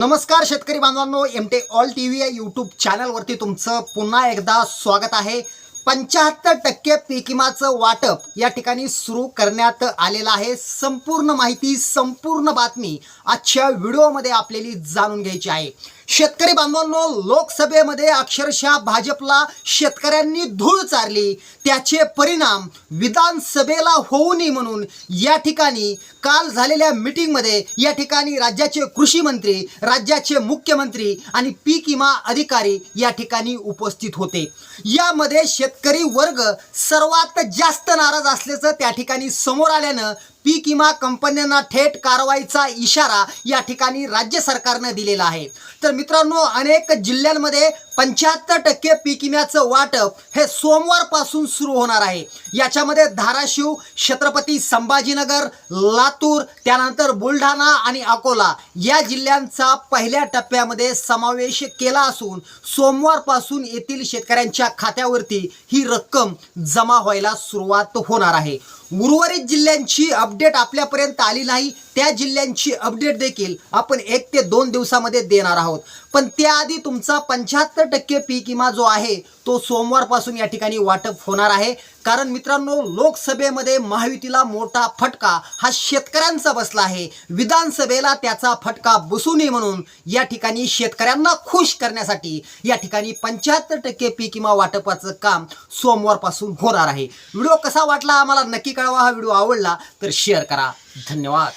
नमस्कार शेतकरी बांधवांनो M T all T V या यूट्यूब चॅनलवरती तुमचं पुन्हा एकदा स्वागत आहे. पंच्याहत्तर टक्के पीक विमाचं वाटप या ठिकाणी सुरू करण्यात आलेलं आहे. संपूर्ण माहिती संपूर्ण बातमी आजच्या व्हिडिओमध्ये आपल्याला जाणून घ्यायची आहे. शेतकरी बांधवांनो लोकसभेमध्ये अक्षरशः भाजपला शेतकऱ्यांनी धूळ चारली. त्याचे परिणाम विधानसभेला होऊ नये म्हणून या ठिकाणी काल झालेल्या मीटिंगमध्ये या ठिकाणी राज्याचे कृषी मंत्री राज्याचे मुख्यमंत्री आणि पीक विमा अधिकारी या ठिकाणी उपस्थित होते. यामध्ये शेतकरी वर्ग सर्वात जास्त नाराज असल्याचं त्या ठिकाणी समोर आल्यानं पीक विमा कंपन्यांना थेट कारवाईचा इशारा या ठिकाणी राज्य सरकारनं दिलेला आहे. तर मित्रांनो अनेक जिल्ह्यांमध्ये पंच्याहत्तर टक्के पीक विम्याचं वाटप हे सोमवारपासून सुरू होणार आहे. याच्यामध्ये धाराशिव छत्रपती संभाजीनगर लातूर त्यानंतर बुलढाणा आणि अकोला या जिल्ह्यांचा पहिल्या टप्प्यामध्ये समावेश केला असून सोमवारपासून येथील शेतकऱ्यांच्या खात्यावरती ही रक्कम जमा व्हायला सुरुवात होणार आहे. उर्वरित जिल्ह्यांची अपडेट आपल्यापर्यंत आली नाही त्या जिल्ह्यांची अपडेट देखील आपण एक ते दोन दिवसामध्ये देणार आहोत. पण त्याआधी तुमचा पंच्याहत्तर टक्के पीक विमा जो आहे तो सोमवारपासून या ठिकाणी वाटप होणार आहे. कारण मित्रांनो लोकसभेमध्ये महायुतीला मोठा फटका हा शेतकऱ्यांचा बसला आहे. विधानसभेला त्याचा फटका बसू नये म्हणून या ठिकाणी शेतकऱ्यांना खुश करण्यासाठी या ठिकाणी पंच्याहत्तर टक्के पीक विमा वाटपाचं काम सोमवारपासून होणार आहे. व्हिडिओ कसा वाटला आम्हाला नक्की कळवा हा व्हिडिओ आवडला तर शेअर करा. धन्यवाद.